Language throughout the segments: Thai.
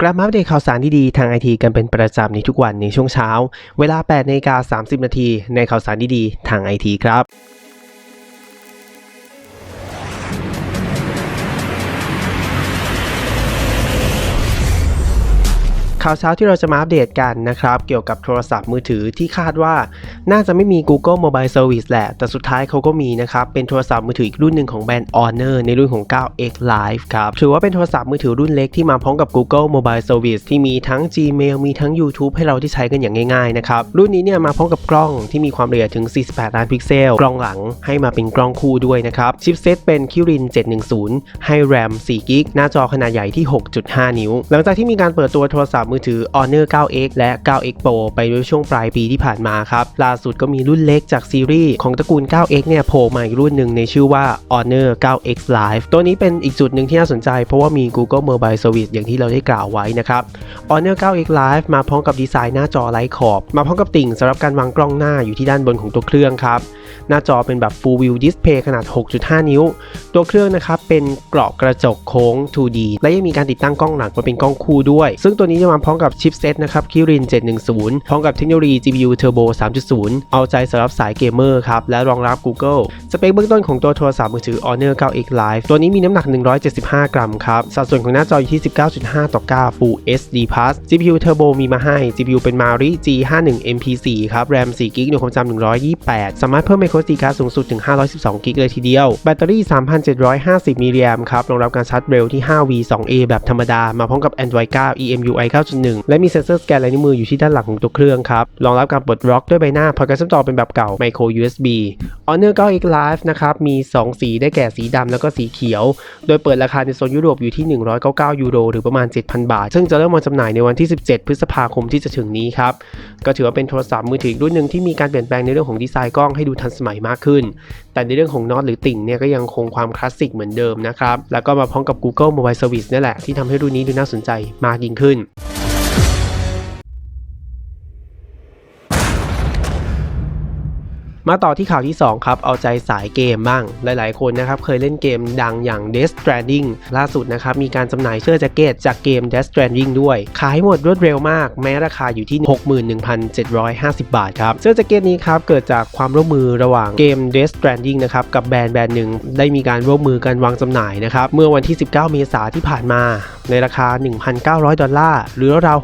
กลับมาอัปเดตข่าวสารดีๆทางไอทีกันเป็นประจำในทุกวันในช่วงเช้า เวลา8นาฬิกา30 นาทีในข่าวสารดีๆทางไอทีครับ ข่าวเช้าที่เราจะมาอัปเดตกันนะครับ เกี่ยวกับโทรศัพท์มือถือที่คาดว่า น่าจะไม่มี Google Mobile Service แหละ แต่สุดท้ายเขาก็มีนะครับ เป็นโทรศัพท์มือถืออีกรุ่นหนึ่งของแบรนด์ Honor ในรุ่นของ 9X Live ครับ ถือว่าเป็นโทรศัพท์มือถือรุ่นเล็กที่มาพร้อมกับ Google Mobile Service ที่มีทั้ง Gmail มีทั้ง YouTube ให้เราที่ใช้กันอย่างง่ายๆนะครับ รุ่นนี้เนี่ยมาพร้อมกับกล้องที่มีความละเอียดถึง 48 ล้านพิกเซล กล้องหลังให้มาเป็นกล้องคู่ด้วยนะครับ ชิปเซตเป็น Kirin 710 ให้ RAM 4 g b หน้าจอขนาดใหญ่ที่ 6.5 นิ้ว หลังจากที่มีการเปิดตัวโทรศัพท์มือถือ Honor 9X และ 9X Pro ไปในช่วงปลายปีที่ผ่านมาครับ ล่าสุดก็มีรุ่นเล็กจากซีรีส์ของตระกูล 9X เนี่ยโผล่มาอีกรุ่นหนึ่งในชื่อว่า Honor 9X Live ตัวนี้เป็นอีกจุดหนึ่งที่น่าสนใจ เพราะว่ามี Google Mobile Service อย่างที่เราได้กล่าวไว้นะครับ Honor 9X Live มาพร้อมกับดีไซน์หน้าจอไร้ขอบ มาพร้อมกับติ่งสำหรับการวางกล้องหน้าอยู่ที่ด้านบนของตัวเครื่องครับ หน้าจอเป็นแบบ Full View Display ขนาด 6.5 นิ้ว ตัวเครื่องนะครับเป็นเกราะกระจกโค้ง 2D และยังมีการติดตั้งกล้องหลังมาเป็นกล้องคู่ด้วย ซึ่งตัวนี้จะมาพร้อมกับชิปเซตนะครับ Kirin 710 พร้อมกับเทคโนโลยี GPU Turbo 3.0 เอาใจสำหรับสายเกมเมอร์ครับ และรองรับ Google สเปคเบื้องต้นของตัวโทรศัพท์มือถือ Honor 9X Live ตัวนี้มีน้ำหนัก 175 กรัมครับ สัดส่วนของหน้าจออยู่ที่ 19.5 ต่อ 9 Full HD Plus GPU Turbo มีมาให้ GPU เป็น Mari G51 MP4 ครับ RAM 4 g b หน่วยความจำ128 สามารถเพิ่ม microSD card สูงสุดถึง 512กิกเลยทีเดียว แบตเตอรี่ 3,750 มิลลิแอมครับ รองรับการชาร์จเร็วที่ 5V 2A แบบธรรมดา มาพร้อมกับ Android 9 EMUI 9 9.1 และมีเซ็นเซอร์สแกนลายนิ้วมืออยู่ที่ด้านหลังของตัวเครื่องครับ รองรับการปลดล็อกด้วยใบหน้าพอร์ตการเชื่อมต่อเป็นแบบเก่า Micro USB Honor 9X Live นะครับ มี 2 สีได้แก่สีดำแล้วก็สีเขียว โดยเปิดราคาในโซนยุโรปอยู่ที่ 199 ยูโรหรือประมาณ 7,000 บาท ซึ่งจะเริ่มวางจำหน่ายในวันที่ 17 พฤษภาคมที่จะถึงนี้ครับ ก็ถือว่าเป็นโทรศัพท์มือถือรุ่นหนึ่งที่มีการเปลี่ยนแปลงในเรื่องของดีไซน์กล้องให้ดูทันสมัยมากขึ้น แต่ในเรื่องของน็อตหรือติ่งเนี่ยก็ยังคงความคลาสสิกเหมือนเดิมนะครับ แล้วก็มาพร้อมกับ Google Mobile Service นี่แหละที่ทำให้รุ่นนี้ดูน่าสนใจมากยิ่งขึ้น มาต่อที่ข่าวที่ 2 ครับ เอาใจสายเกมบ้าง หลายๆ คนนะครับเคยเล่นเกมดังอย่าง Death Stranding ล่าสุดนะครับมีการจำหน่ายเสื้อแจ็คเก็ตจากเกม Death Stranding ด้วย ขายหมดรวดเร็วมาก แม้ราคาอยู่ที่ 61,750 บาทครับ เสื้อแจ็คเก็ตนี้ครับเกิดจากความร่วมมือระหว่างเกม Death Stranding นะครับกับแบรนด์แบรนด์หนึ่งได้มีการร่วมมือกันวางจำหน่ายนะครับเมื่อวันที่ 19 เมษายนที่ผ่านมา ในราคา 1,900 ดอลลาร์หรือราว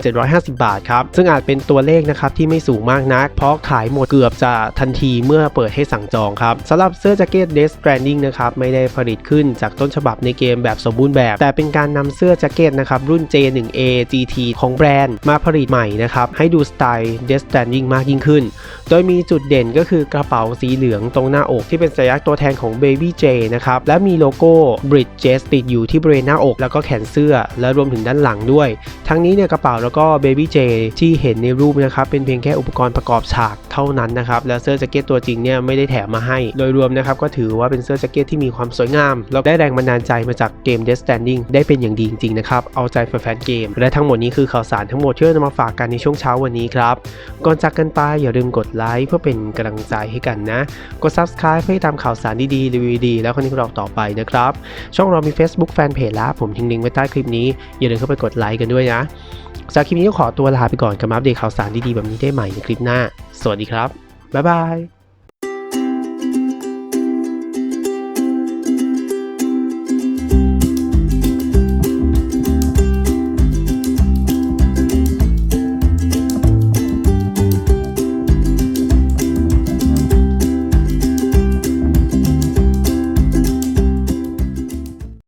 61,750 บาทครับซึ่งอาจเป็นตัวเลขนะครับที่ไม่สูงมากนัก เพราะขายหมดเกือบจะทันทีเมื่อเปิดให้สั่งจองครับสำหรับเสื้อแจ็คเก็ต Death Stranding นะครับไม่ได้ผลิตขึ้นจากต้นฉบับในเกมแบบสมบูรณ์แบบ แต่เป็นการนำเสื้อแจ็คเก็ตนะครับรุ่น J1A GT ของแบรนด์มาผลิตใหม่นะครับให้ดูสไตล์ Death Stranding มากยิ่งขึ้น โดยมีจุดเด่นก็คือกระเป๋าสีเหลืองตรงหน้าอกที่เป็นสัญลักษณ์ตัวแทนของ Baby J นะครับและมีโลโก้ Bridge Jet ติดอยู่ที่บริเวณหน้าอกแล้วก็แขนเสื้อ และรวมถึงด้านหลังด้วย ทั้งนี้เนี่ยกระเป๋าแล้วก็ Baby J ที่เห็นในรูปนะครับเป็นเพียงแค่อุปกรณ์ประกอบฉากเท่านั้นนะครับและเสื้อแจ็คเก็ตตัวจริงเนี่ยไม่ได้แถมมาให้ โดยรวมนะครับก็ถือว่าเป็นเสื้อแจ็คเก็ตที่มีความสวยงาม แล้วได้แรงบันดาลใจมาจากเกม Death Standing ได้เป็นอย่างดีจริงๆนะครับเอาใจแฟนๆเกม และทั้งหมดนี้คือข่าวสารทั้งหมดที่เราจะมาฝากกันในช่วงเช้าวันนี้ครับก่อนจากกันไปอย่าลืมกดไลค์เพื่อเป็นกำลังใจให้กันนะกด Subscribe เพื่อให้ตามข่าวสารดีๆรีวิวดีๆแล้วคนนี้เราต่อไปนะครับช่องเรามี Facebook Fanpage แล้วผมทิ้งลิงก์ไว้ใต้คลิปนี้อย่าลืมเข้าไปกดไลค์กันด้วยนะสำหรับคลิปนี้ก็ขอตัวลาไปก่อนกับอัปเดตข่าวสารดีๆแบบนี้ได้ใหม่ในคลิปหน้า สวัสดีครับ บ๊ายบาย